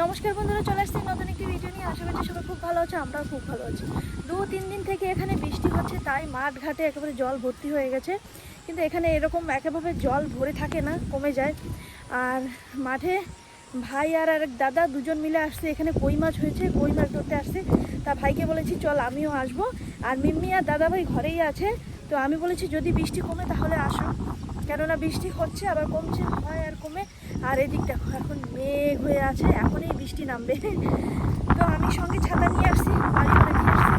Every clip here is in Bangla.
নমস্কার বন্ধুরা, চলে আসছি নতুন একটি ভিডিও নিয়ে। আশা করছি সবাই খুব ভালো আছে, আমরাও খুব ভালো আছি। দু তিন দিন থেকে এখানে বৃষ্টি হচ্ছে, তাই মাঠ ঘাটে একেবারে জল ভর্তি হয়ে গেছে। কিন্তু এখানে এরকম একেভাবে জল ভরে থাকে না, কমে যায়। আর মাঠে ভাই আর আর এক দাদা দুজন মিলে আসছে, এখানে কই মাছ হয়েছে, কই মাছ ধরতে আসছে। তা ভাইকে বলেছি, চল আমিও আসব। আর মিম্মি আর দাদা ভাই ঘরেই আছে, তো আমি বলেছি, যদি বৃষ্টি কমে তাহলে আসো। কেননা বৃষ্টি হচ্ছে, আবার কমছে হয় আর কমে। আর এদিক দেখো এখন মেঘ হয়ে আছে, এখনই বৃষ্টি নামবে। তো আমি সঙ্গে ছাতা নিয়ে আসছি, বাড়ি করে নিয়ে আসছি।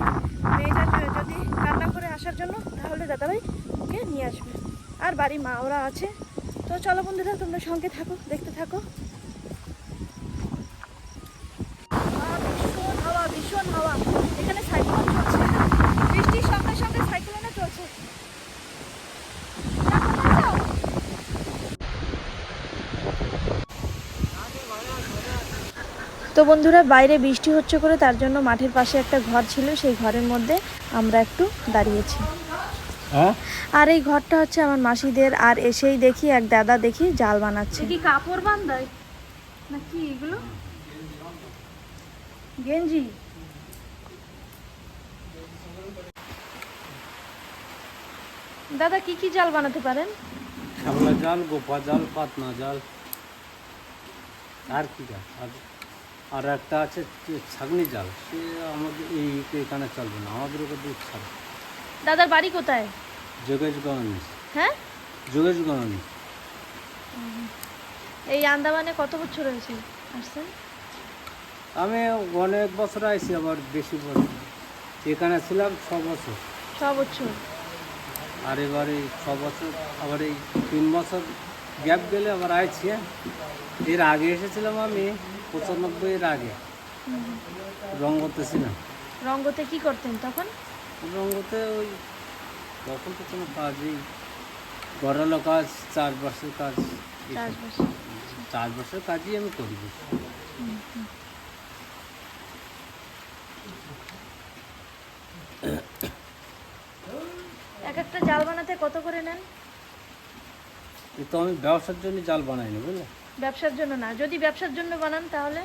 মেয়েটা যদি রান্না করে আসার জন্য, তাহলে দাদাভাই ওকে নিয়ে আসবে। আর বাড়ি মা, ওরা আছে। তো চলো বন্ধুরা, তোমরা সঙ্গে থাকো, দেখতে থাকো আহ, ভীষণ হাওয়া ভীষণ হাওয়া এখানে সাইক্লোন চলছে বৃষ্টির সঙ্গে সঙ্গে সাইক্লোনও চলছে যা, কোথায় যাও? তো বন্ধুরা বাইরে বৃষ্টি হচ্ছে করে তার জন্য মাঠের পাশে একটা ঘর ছিল সেই ঘরের মধ্যে আমরা একটু দাঁড়িয়েছি। হ্যাঁ? আর এই ঘরটা হচ্ছে আমার মাসিদের আর এসেই দেখি এক দাদা দেখি জাল বানাচ্ছে। কি কাপড় বান্ধায়? নাকি এগুলো? গেঞ্জি। দাদা কি কি জাল বানাতে পারেন? জাল গোপা জাল পাতনা জাল আর কি জাল? আর একটা আছে ছাগনি জাল সে আমাদের এই এখানে চলবে না আমাদের ওকে দুধ ছাড়ে। দাদার বাড়ি কোথায়? যোগেশ গণনি হ্যাঁ? যোগেশ গণনি এই আন্দামানে কত বছর হয়েছে? আসছেন? আমি অনেক বছর আইছি আবার বেশি বছর এখানে ছিলাম ছ বছর। ছ বছর। আর এবার এই ছ বছর আবার এই তিন বছর গ্যাপ গেলে আবার আইছি। এর আগে এসেছিলাম আমি। পঁচানব্বই এর আগে রঙ করতেছিলাম রঙ্গতে কি করতেন তখন? রঙ্গতে ওই তখন তো কোনো কাজই ঘরালো কাজ চাষবাসের কাজ। চাষবাস চাষবাসের কাজই আমি করি। এক একটা জাল বানাতে কত করে নেন? তো আমি ব্যবসার জন্য জাল বানাইনি বুঝলে? ব্যবসার জন্য না। যদি ব্যবসার জন্য বানান তাহলে?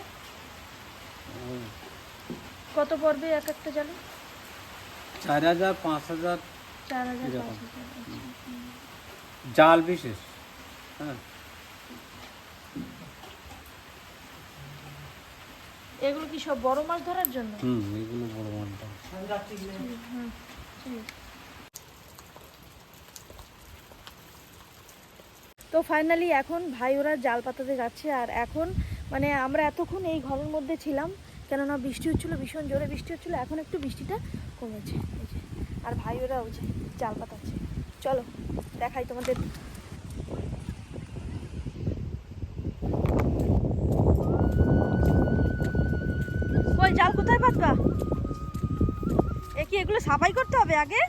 কত পড়বে এক একটা জালে? চার হাজার পাঁচ হাজার চার হাজার আচ্ছা। জাল বিশেষ। হ্যাঁ। এগুলো কি সব বড় মাছ ধরার জন্য? হুম এগুলো বড় মানটা ঠিক তো ফাইনালি এখন ভাই ওরা জাল পাতাতে যাচ্ছে আর এখন মানে আমরা এতক্ষণ এই ঘরের মধ্যে ছিলাম, কেননা বৃষ্টি হচ্ছিল, ভীষণ জোরে বৃষ্টি হচ্ছিল, এখন একটু বৃষ্টিটা কমেছে। আর ভাই ওরা যে জাল পাতাচ্ছে। চলো, দেখাই তোমাদের। ওই জাল কোথায় পাতবা? এ কি এগুলো সাফাই করতে হবে আগে?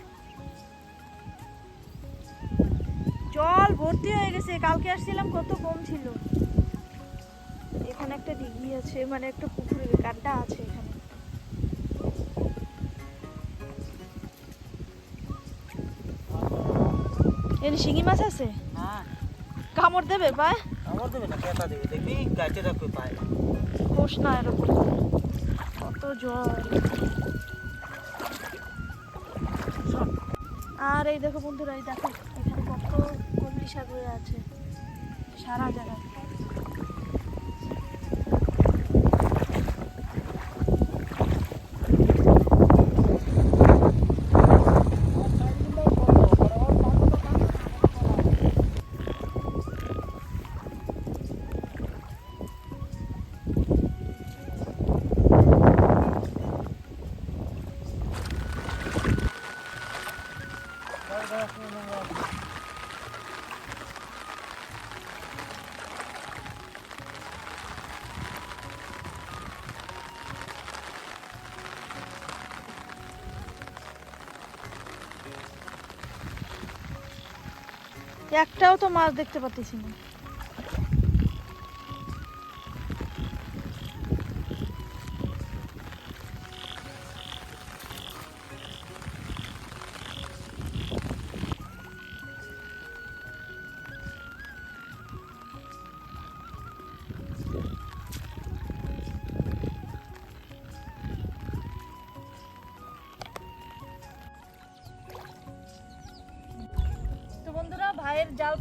জল ভর্তি হয়ে গেছে। কালকে আসছিলাম কত কম ছিল। এখানে একটা দিঘি আছে মানে একটা পুকুরের গাড্ডা আছে এখানে। এর শিঙি মাছ আছে? হ্যাঁ। কামড় দেবে পায়? আমার দেবে না কেতা দেবে। দেখবি গাছে রাখবে পায়ে। কোষ না এরকম। কত জল। আর এই দেখো বন্ধুরা এই দেখো। শাক হয়ে আছে। সারা জায়গায়। একটাও তো মাছ দেখতে পাচ্ছি না।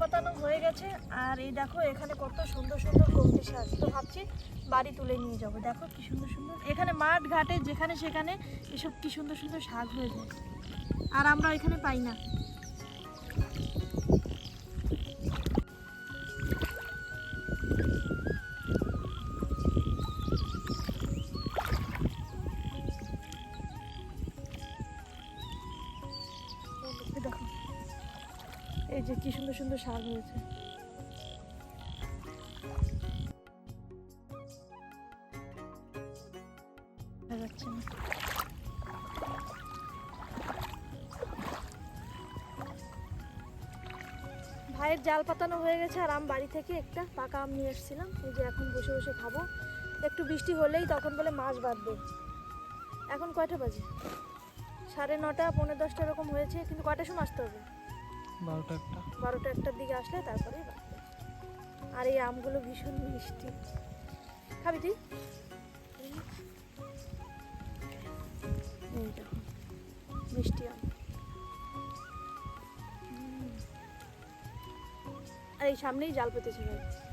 পাতানো হয়ে গেছে। আর এই দেখো, এখানে কত সুন্দর সুন্দর কবজি শাক। তো ভাবছি বাড়ি তুলে নিয়ে যাব। দেখো কি সুন্দর সুন্দর। এখানে মাঠ, ঘাটে, যেখানে সেখানে এসব কি সুন্দর সুন্দর শাক হয়ে যায়। আর আমরা এখানে পাই না। এই যে কি সুন্দর সুন্দর শাক হয়েছে। ভাইয়ের জাল পাতানো হয়ে গেছে আর আম বাড়ি থেকে একটা পাকা আম নিয়ে এসেছিলাম। এই যে এখন বসে বসে খাব। একটু বৃষ্টি হলেই তখন বলে মাছ বাঁধবে। এখন কয়টা বাজে? সাড়ে নটা পনেরো দশটা এরকম হয়েছে, কিন্তু কয়টার সময় আসতে হবে? বারোটা একটা। বারোটা একটার দিকে আসলে তারপরে আর এই আমগুলো ভীষণ মিষ্টি। খাবি তুই? মিষ্টি আম। আর এই সামনেই জাল পেতেছি ভাই।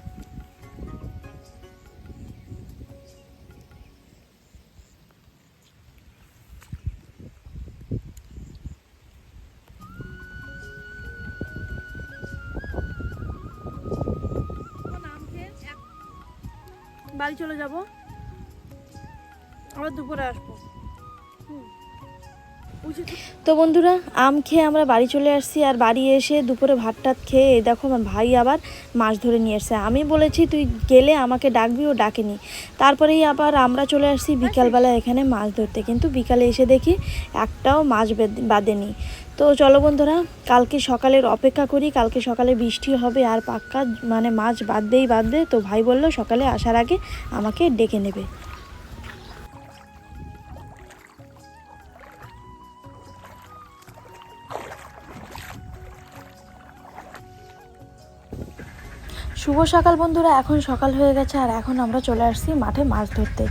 বাড়ি চলে যাব। আবার দুপুরে আসব। তো বন্ধুরা আম খেয়ে আমরা বাড়ি চলে আসছি আর বাড়ি এসে দুপুরে ভাত টাত খেয়ে দেখো আমার ভাই আবার মাছ ধরে নিয়ে এসছে। আমি বলেছি তুই গেলে আমাকে ডাকবি ও ডাকেনি। তারপরেই আবার আমরা চলে আসছি বিকালবেলা এখানে মাছ ধরতে। কিন্তু বিকালে এসে দেখি একটাও মাছ বেদ- বাঁধেনি। তো চলো বন্ধুরা, কালকে সকালের অপেক্ষা করি, কালকে সকালে বৃষ্টি হবে আর পাক্কা মানে মাছ বাদ দেই বাদ দে, তো ভাই বলল সকালে আসার আগে আমাকে ডেকে নেবে। শুভ সকাল বন্ধুরা, এখন সকাল হয়ে গেছে আর এখন আমরা চলে আসছি মাঠে মাছ ধরতে।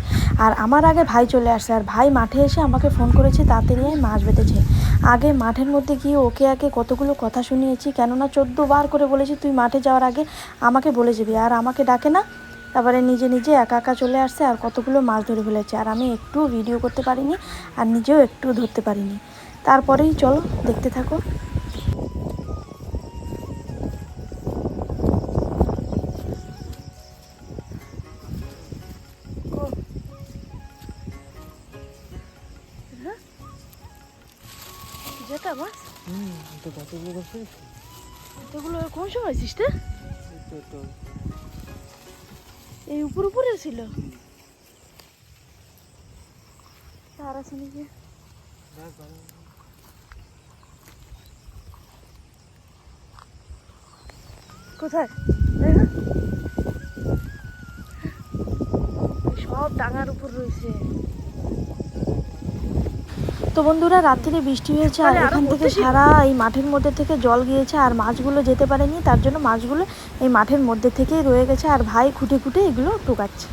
আর আমার আগে ভাই চলে আসছে আর ভাই মাঠে এসে আমাকে ফোন করেছে তাড়াতাড়ি মাছ বেঁধেছে। আগে মাঠের মধ্যে গিয়ে ওকে আগে কতগুলো কথা শুনিয়েছি, কেননা চোদ্দ বার করে বলেছি, তুই মাঠে যাওয়ার আগে আমাকে বলে যাবি। আর আমাকে ডাকে না, তারপরে নিজে নিজে একা একা চলে আসছে আর কতগুলো মাছ ধরে ফেলেছে। আর আমি একটু ভিডিও করতে পারিনি আর নিজেও একটু ধরতে পারিনি। তারপরেই চলো, দেখতে থাকো। যেটা মাছ হুম তো কতগুলো করছে এতগুলো কোন সময় ছিস তো? এই উপর উপরে ছিল? তার আছে নাকি? কোথায়? সব ডাঙার উপর রয়েছে। তো বন্ধুরা রাত্রিরে বৃষ্টি হয়েছে আর এখান থেকে সারা এই মাঠের মধ্যে থেকে জল গিয়েছে আর মাছগুলো যেতে পারেনি তার জন্য মাছগুলো এই মাঠের মধ্যে থেকেই রয়ে গেছে আর ভাই খুঁটে খুঁটে এগুলো টোকাচ্ছে।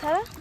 সারা?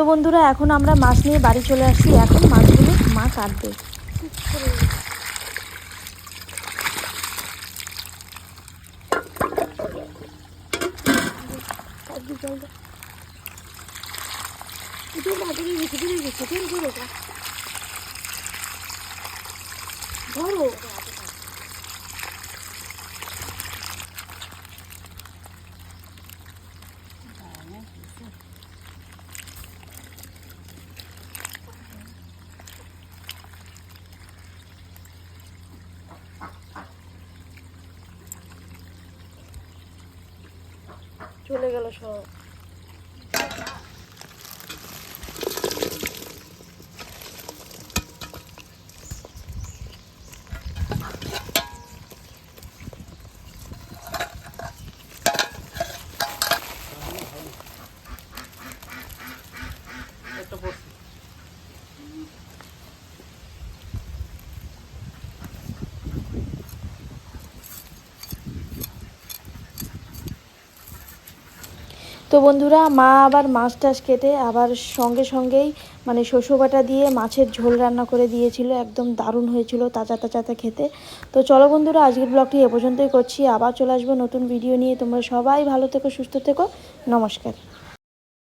তো বন্ধুরা এখন আমরা মাছ নিয়ে বাড়ি চলে আসছি এখন মাছগুলো মা কাটবে। ধরো। চলে গেল সব। তো বন্ধুরা, মা আবার মাছ টাছ কেটে আবার সঙ্গে সঙ্গেই মানে শস্যবাটা দিয়ে মাছের ঝোল রান্না করে দিয়েছিল। একদম দারুণ হয়েছিল তাজা তা খেতে। তো চলো বন্ধুরা, আজকের ব্লগটি এ পর্যন্তই করছি। আবার চলে আসব নতুন ভিডিও নিয়ে। তোমরা সবাই ভালো থেকো, সুস্থ থেকো। নমস্কার।